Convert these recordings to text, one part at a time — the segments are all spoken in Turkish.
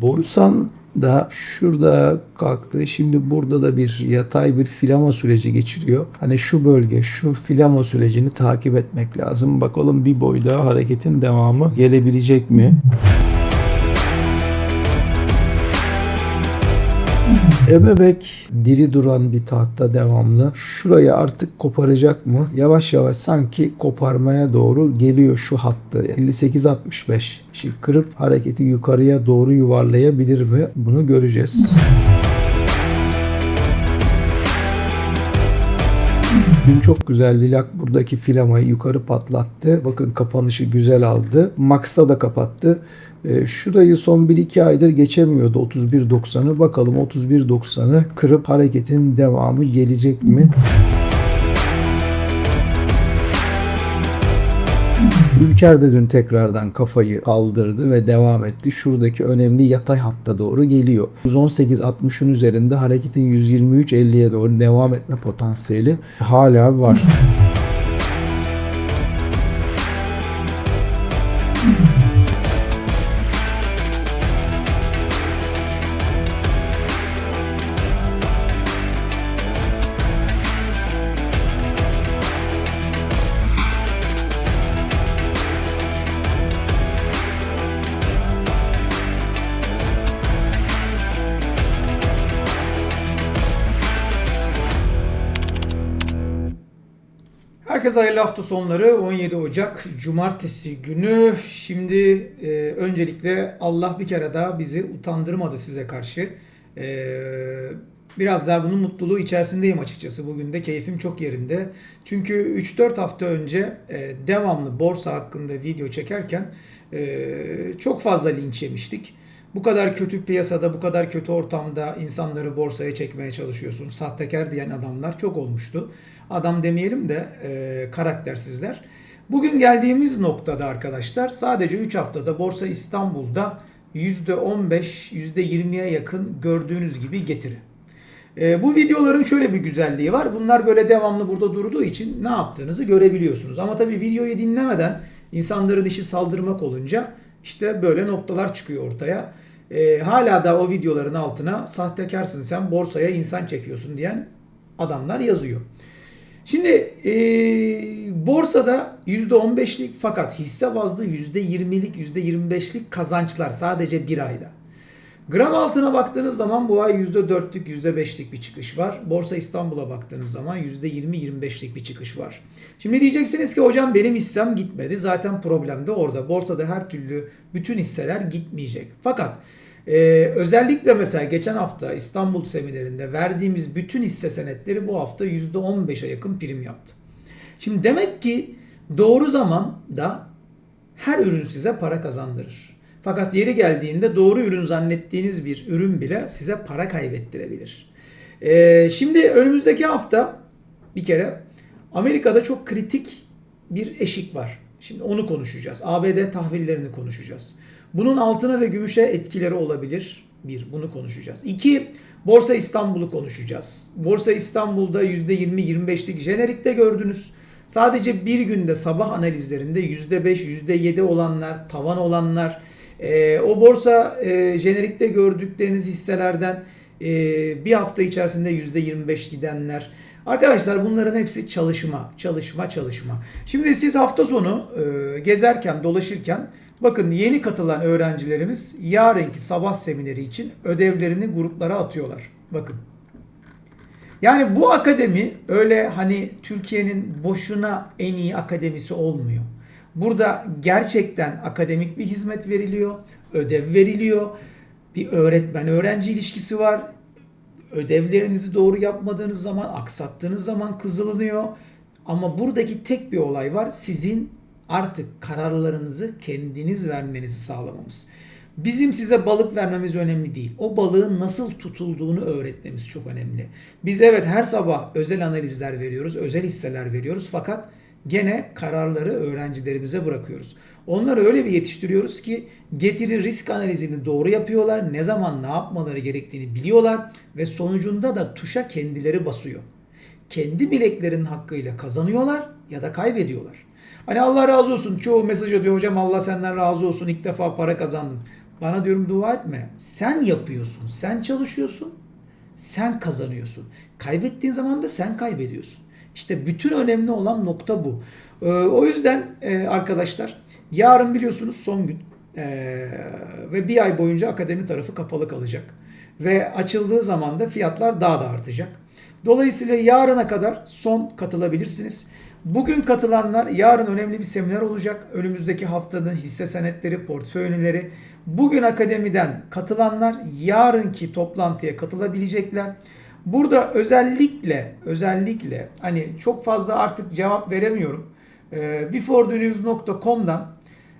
Borusan da şurada kalktı. Şimdi burada da bir yatay bir filama süreci geçiriyor. Hani şu bölge, şu filama sürecini takip etmek lazım. Bakalım bir boy daha hareketin devamı gelebilecek mi? Ebebek diri duran bir tahta devamlı. Şurayı artık koparacak mı? Yavaş yavaş sanki koparmaya doğru geliyor şu hattı. 58-65. Şimdi kırıp hareketi yukarıya doğru yuvarlayabilir mi? Bunu göreceğiz. Dün çok güzel Lilak buradaki filamayı yukarı patlattı. Bakın kapanışı güzel aldı. Max'ta da kapattı. E, şurayı son 1-2 aydır geçemiyordu 31.90'ı. Bakalım 31.90'ı kırıp hareketin devamı gelecek mi? Ülker de dün tekrardan kafayı kaldırdı ve devam etti. Şuradaki önemli yatay hatta doğru geliyor. 118.60'ın üzerinde hareketin 123.50'ye doğru devam etme potansiyeli hala var. Herkese hayırlı hafta sonları 17 Ocak Cumartesi günü. Şimdi e, öncelikle Allah bir kere daha bizi utandırmadı size karşı. E, biraz daha bunun mutluluğu içerisindeyim açıkçası. Bugün de keyfim çok yerinde. Çünkü 3-4 hafta önce e, devamlı borsa hakkında video çekerken e, çok fazla linç yemiştik. Bu kadar kötü piyasada, bu kadar kötü ortamda insanları borsaya çekmeye çalışıyorsun. Sahtekar diyen adamlar çok olmuştu. Adam demeyelim de e, karaktersizler. Bugün geldiğimiz noktada arkadaşlar sadece 3 haftada Borsa İstanbul'da %15, %20'ye yakın gördüğünüz gibi getiri. E, bu videoların şöyle bir güzelliği var. Bunlar böyle devamlı burada durduğu için ne yaptığınızı görebiliyorsunuz. Ama tabii videoyu dinlemeden insanların işi saldırmak olunca işte böyle noktalar çıkıyor ortaya. E, hala da o videoların altına sahtekarsın sen borsaya insan çekiyorsun diyen adamlar yazıyor. Şimdi e, borsada %15'lik fakat hisse bazlı %20'lik %25'lik kazançlar sadece bir ayda. Gram altına baktığınız zaman bu ay %4'lük %5'lik bir çıkış var. Borsa İstanbul'a baktığınız zaman %20-25'lik bir çıkış var. Şimdi diyeceksiniz ki hocam benim hissem gitmedi. Zaten problem de orada. Borsada her türlü bütün hisseler gitmeyecek. Fakat ee, özellikle mesela geçen hafta İstanbul seminerinde verdiğimiz bütün hisse senetleri bu hafta %15'e yakın prim yaptı. Şimdi demek ki doğru zamanda her ürün size para kazandırır. Fakat yeri geldiğinde doğru ürün zannettiğiniz bir ürün bile size para kaybettirebilir. Ee, şimdi önümüzdeki hafta bir kere Amerika'da çok kritik bir eşik var. Şimdi onu konuşacağız. ABD tahvillerini konuşacağız. Bunun altına ve gümüşe etkileri olabilir. Bir, bunu konuşacağız. İki, Borsa İstanbul'u konuşacağız. Borsa İstanbul'da %20-25'lik jenerikte gördünüz. Sadece bir günde sabah analizlerinde %5, %7 olanlar, tavan olanlar, e, o borsa e, jenerikte gördükleriniz hisselerden e, bir hafta içerisinde %25 gidenler. Arkadaşlar bunların hepsi çalışma, çalışma, çalışma. Şimdi siz hafta sonu e, gezerken, dolaşırken Bakın yeni katılan öğrencilerimiz yarınki sabah semineri için ödevlerini gruplara atıyorlar. Bakın. Yani bu akademi öyle hani Türkiye'nin boşuna en iyi akademisi olmuyor. Burada gerçekten akademik bir hizmet veriliyor, ödev veriliyor. Bir öğretmen öğrenci ilişkisi var. Ödevlerinizi doğru yapmadığınız zaman, aksattığınız zaman kızılınıyor. Ama buradaki tek bir olay var. Sizin artık kararlarınızı kendiniz vermenizi sağlamamız. Bizim size balık vermemiz önemli değil. O balığın nasıl tutulduğunu öğretmemiz çok önemli. Biz evet her sabah özel analizler veriyoruz, özel hisseler veriyoruz fakat gene kararları öğrencilerimize bırakıyoruz. Onları öyle bir yetiştiriyoruz ki getiri risk analizini doğru yapıyorlar, ne zaman ne yapmaları gerektiğini biliyorlar ve sonucunda da tuşa kendileri basıyor. Kendi bileklerinin hakkıyla kazanıyorlar ya da kaybediyorlar. Hani Allah razı olsun çoğu mesaj atıyor hocam Allah senden razı olsun ilk defa para kazandım. Bana diyorum dua etme. Sen yapıyorsun. Sen çalışıyorsun. Sen kazanıyorsun. Kaybettiğin zaman da sen kaybediyorsun. İşte bütün önemli olan nokta bu. Ee, o yüzden e, arkadaşlar yarın biliyorsunuz son gün Ee, ve bir ay boyunca akademi tarafı kapalı kalacak. Ve açıldığı zaman da fiyatlar daha da artacak. Dolayısıyla yarına kadar son katılabilirsiniz. Bugün katılanlar yarın önemli bir seminer olacak. Önümüzdeki haftanın hisse senetleri, portföy önerileri. Bugün akademiden katılanlar yarınki toplantıya katılabilecekler. Burada özellikle özellikle hani çok fazla artık cevap veremiyorum. Ee,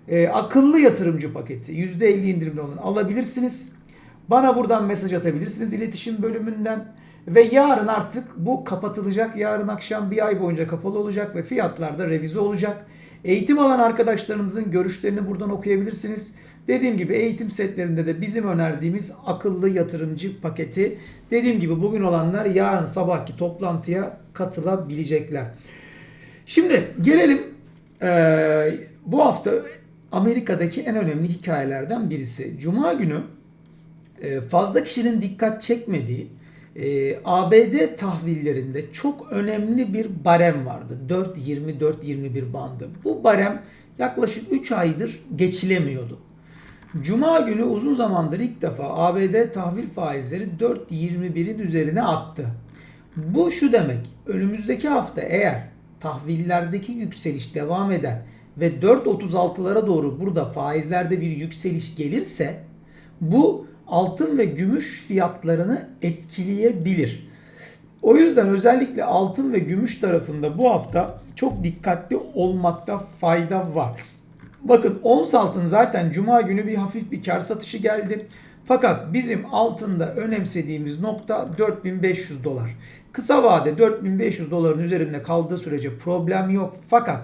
e, akıllı yatırımcı paketi %50 indirimli olan alabilirsiniz. Bana buradan mesaj atabilirsiniz iletişim bölümünden. Ve yarın artık bu kapatılacak. Yarın akşam bir ay boyunca kapalı olacak ve fiyatlarda revize olacak. Eğitim alan arkadaşlarınızın görüşlerini buradan okuyabilirsiniz. Dediğim gibi eğitim setlerinde de bizim önerdiğimiz akıllı yatırımcı paketi. Dediğim gibi bugün olanlar yarın sabahki toplantıya katılabilecekler. Şimdi gelelim eee, bu hafta Amerika'daki en önemli hikayelerden birisi. Cuma günü e, fazla kişinin dikkat çekmediği e, ABD tahvillerinde çok önemli bir barem vardı. 4.20-4.21 bandı. Bu barem yaklaşık 3 aydır geçilemiyordu. Cuma günü uzun zamandır ilk defa ABD tahvil faizleri 4.21'in üzerine attı. Bu şu demek. Önümüzdeki hafta eğer tahvillerdeki yükseliş devam eder ve 4.36'lara doğru burada faizlerde bir yükseliş gelirse bu altın ve gümüş fiyatlarını etkileyebilir. O yüzden özellikle altın ve gümüş tarafında bu hafta çok dikkatli olmakta fayda var. Bakın ons altın zaten cuma günü bir hafif bir kar satışı geldi. Fakat bizim altında önemsediğimiz nokta 4500 dolar. Kısa vade 4500 doların üzerinde kaldığı sürece problem yok. Fakat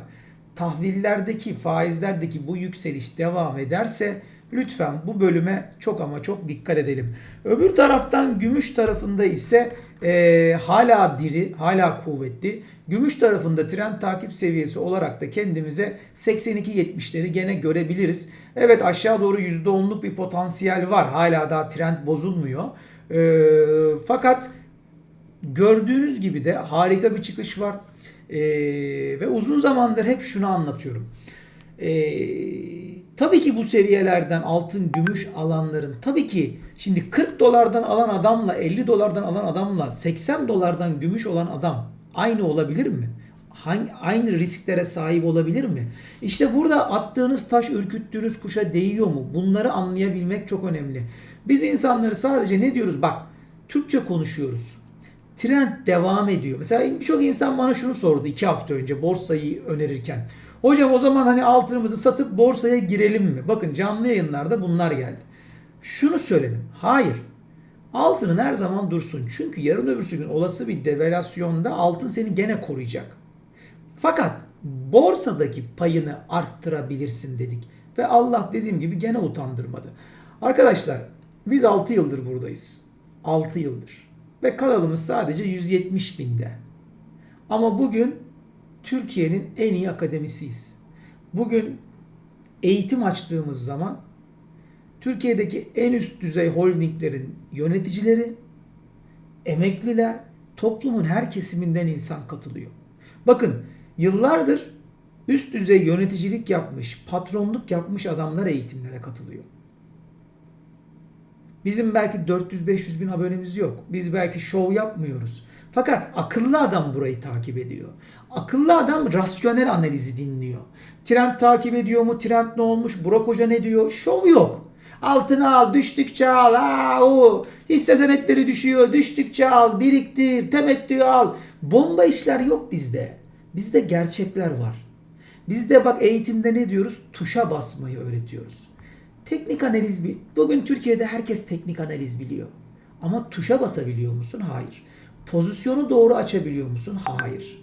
tahvillerdeki faizlerdeki bu yükseliş devam ederse lütfen bu bölüme çok ama çok dikkat edelim. Öbür taraftan gümüş tarafında ise e, hala diri, hala kuvvetli. Gümüş tarafında trend takip seviyesi olarak da kendimize 82-70'leri gene görebiliriz. Evet aşağı doğru %10'luk bir potansiyel var. Hala daha trend bozulmuyor. E, fakat gördüğünüz gibi de harika bir çıkış var. E, ve uzun zamandır hep şunu anlatıyorum. Eee Tabii ki bu seviyelerden altın, gümüş alanların tabii ki şimdi 40 dolardan alan adamla 50 dolardan alan adamla 80 dolardan gümüş olan adam aynı olabilir mi? Hangi, aynı risklere sahip olabilir mi? İşte burada attığınız taş ürküttüğünüz kuşa değiyor mu? Bunları anlayabilmek çok önemli. Biz insanları sadece ne diyoruz? Bak Türkçe konuşuyoruz. Trend devam ediyor. Mesela birçok insan bana şunu sordu iki hafta önce borsayı önerirken. Hocam o zaman hani altınımızı satıp borsaya girelim mi? Bakın canlı yayınlarda bunlar geldi. Şunu söyledim. Hayır. Altının her zaman dursun. Çünkü yarın öbürsü gün olası bir devalüasyonda altın seni gene koruyacak. Fakat borsadaki payını arttırabilirsin dedik. Ve Allah dediğim gibi gene utandırmadı. Arkadaşlar biz 6 yıldır buradayız. 6 yıldır. Ve kanalımız sadece 170 binde. Ama bugün Türkiye'nin en iyi akademisiyiz. Bugün eğitim açtığımız zaman Türkiye'deki en üst düzey holdinglerin yöneticileri, emekliler, toplumun her kesiminden insan katılıyor. Bakın yıllardır üst düzey yöneticilik yapmış, patronluk yapmış adamlar eğitimlere katılıyor. Bizim belki 400-500 bin abonemiz yok. Biz belki şov yapmıyoruz. Fakat akıllı adam burayı takip ediyor. Akıllı adam rasyonel analizi dinliyor. Trend takip ediyor mu? Trend ne olmuş? Burak Hoca ne diyor? Şov yok. Altını al, düştükçe al. Aa. Hisse senetleri düşüyor, düştükçe al, biriktir, temettü al. Bomba işler yok bizde. Bizde gerçekler var. Bizde bak eğitimde ne diyoruz? Tuşa basmayı öğretiyoruz. Teknik analiz. Bugün Türkiye'de herkes teknik analiz biliyor. Ama tuşa basabiliyor musun? Hayır. Pozisyonu doğru açabiliyor musun? Hayır.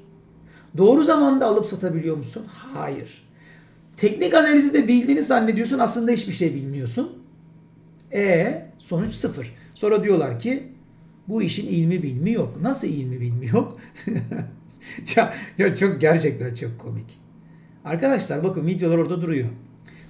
Doğru zamanda alıp satabiliyor musun? Hayır. Teknik analizi de bildiğini zannediyorsun aslında hiçbir şey bilmiyorsun. E sonuç sıfır. Sonra diyorlar ki bu işin ilmi bilmi yok. Nasıl ilmi bilmi yok? ya, ya çok gerçekten çok komik. Arkadaşlar bakın videolar orada duruyor.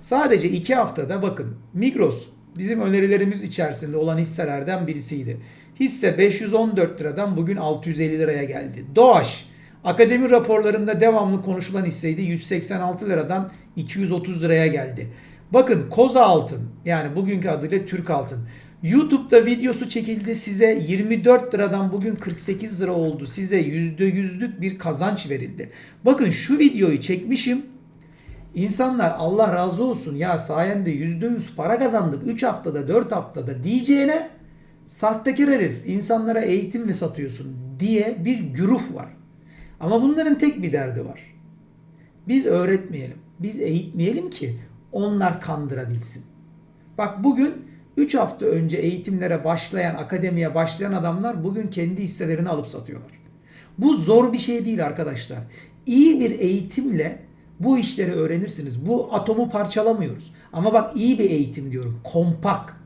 Sadece iki haftada bakın Migros bizim önerilerimiz içerisinde olan hisselerden birisiydi. Hisse 514 liradan bugün 650 liraya geldi. Doğaş akademi raporlarında devamlı konuşulan hisseydi. 186 liradan 230 liraya geldi. Bakın Koza Altın yani bugünkü adıyla Türk Altın. YouTube'da videosu çekildi size 24 liradan bugün 48 lira oldu. Size %100'lük bir kazanç verildi. Bakın şu videoyu çekmişim. İnsanlar Allah razı olsun ya sayende %100 para kazandık 3 haftada 4 haftada diyeceğine sahtekar herif insanlara eğitim mi satıyorsun diye bir güruh var. Ama bunların tek bir derdi var. Biz öğretmeyelim. Biz eğitmeyelim ki onlar kandırabilsin. Bak bugün 3 hafta önce eğitimlere başlayan, akademiye başlayan adamlar bugün kendi hisselerini alıp satıyorlar. Bu zor bir şey değil arkadaşlar. İyi bir eğitimle bu işleri öğrenirsiniz. Bu atomu parçalamıyoruz. Ama bak iyi bir eğitim diyorum. Kompak.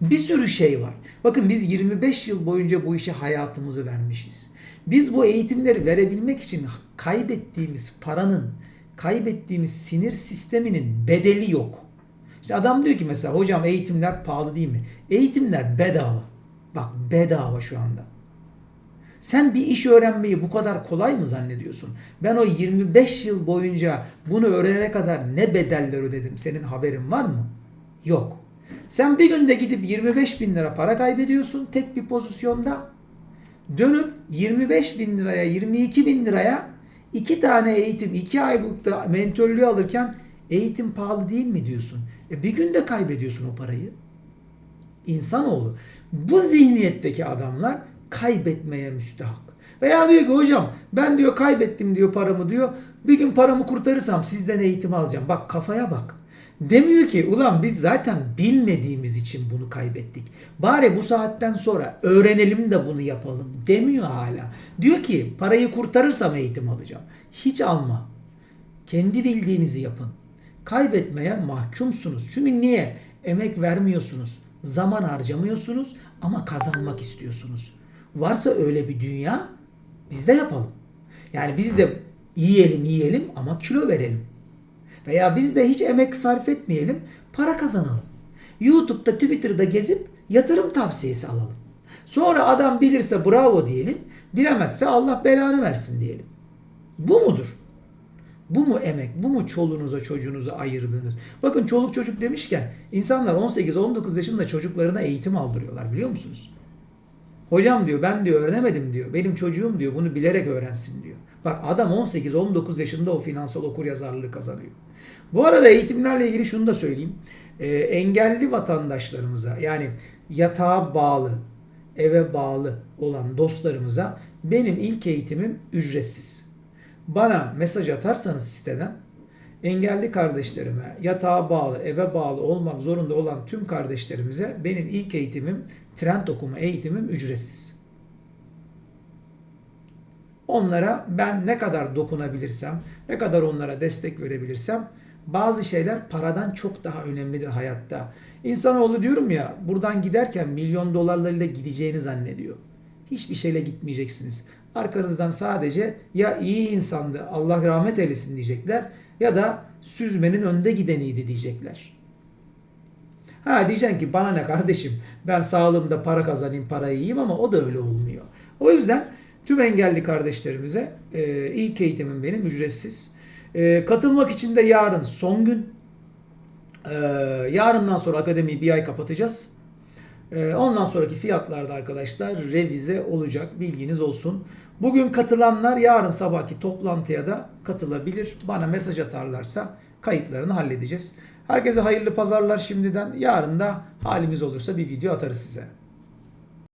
Bir sürü şey var. Bakın biz 25 yıl boyunca bu işe hayatımızı vermişiz. Biz bu eğitimleri verebilmek için kaybettiğimiz paranın, kaybettiğimiz sinir sisteminin bedeli yok. İşte adam diyor ki mesela hocam eğitimler pahalı değil mi? Eğitimler bedava. Bak bedava şu anda. Sen bir iş öğrenmeyi bu kadar kolay mı zannediyorsun? Ben o 25 yıl boyunca bunu öğrenene kadar ne bedeller ödedim? Senin haberin var mı? Yok. Sen bir günde gidip 25 bin lira para kaybediyorsun tek bir pozisyonda. Dönüp 25 bin liraya 22 bin liraya iki tane eğitim iki aylıkta mentörlüğü alırken eğitim pahalı değil mi diyorsun? E bir günde kaybediyorsun o parayı. İnsanoğlu bu zihniyetteki adamlar kaybetmeye müstahak. Veya diyor ki hocam ben diyor kaybettim diyor paramı diyor. Bir gün paramı kurtarırsam sizden eğitim alacağım. Bak kafaya bak. Demiyor ki ulan biz zaten bilmediğimiz için bunu kaybettik. Bari bu saatten sonra öğrenelim de bunu yapalım demiyor hala. Diyor ki parayı kurtarırsam eğitim alacağım. Hiç alma. Kendi bildiğinizi yapın. Kaybetmeye mahkumsunuz. Çünkü niye? Emek vermiyorsunuz. Zaman harcamıyorsunuz ama kazanmak istiyorsunuz. Varsa öyle bir dünya biz de yapalım. Yani biz de yiyelim yiyelim ama kilo verelim. Veya biz de hiç emek sarf etmeyelim, para kazanalım. YouTube'da, Twitter'da gezip yatırım tavsiyesi alalım. Sonra adam bilirse bravo diyelim, bilemezse Allah belanı versin diyelim. Bu mudur? Bu mu emek? Bu mu çoluğunuza çocuğunuza ayırdığınız? Bakın çoluk çocuk demişken insanlar 18-19 yaşında çocuklarına eğitim aldırıyorlar biliyor musunuz? Hocam diyor ben diyor öğrenemedim diyor. Benim çocuğum diyor bunu bilerek öğrensin diyor. Bak adam 18-19 yaşında o finansal okur yazarlığı kazanıyor. Bu arada eğitimlerle ilgili şunu da söyleyeyim. Ee, engelli vatandaşlarımıza yani yatağa bağlı, eve bağlı olan dostlarımıza benim ilk eğitimim ücretsiz. Bana mesaj atarsanız siteden engelli kardeşlerime, yatağa bağlı, eve bağlı olmak zorunda olan tüm kardeşlerimize benim ilk eğitimim, trend okuma eğitimim ücretsiz. Onlara ben ne kadar dokunabilirsem, ne kadar onlara destek verebilirsem bazı şeyler paradan çok daha önemlidir hayatta. İnsanoğlu diyorum ya buradan giderken milyon dolarlarıyla gideceğini zannediyor. Hiçbir şeyle gitmeyeceksiniz. Arkanızdan sadece ya iyi insandı Allah rahmet eylesin diyecekler ya da süzmenin önde gideniydi diyecekler. Ha diyeceksin ki bana ne kardeşim ben sağlığımda para kazanayım parayı yiyeyim ama o da öyle olmuyor. O yüzden tüm engelli kardeşlerimize e, ilk eğitimim benim ücretsiz. E, katılmak için de yarın son gün. E, yarından sonra akademiyi bir ay kapatacağız. E, ondan sonraki fiyatlarda arkadaşlar revize olacak bilginiz olsun. Bugün katılanlar yarın sabahki toplantıya da katılabilir. Bana mesaj atarlarsa kayıtlarını halledeceğiz. Herkese hayırlı pazarlar şimdiden. Yarın da halimiz olursa bir video atarız size.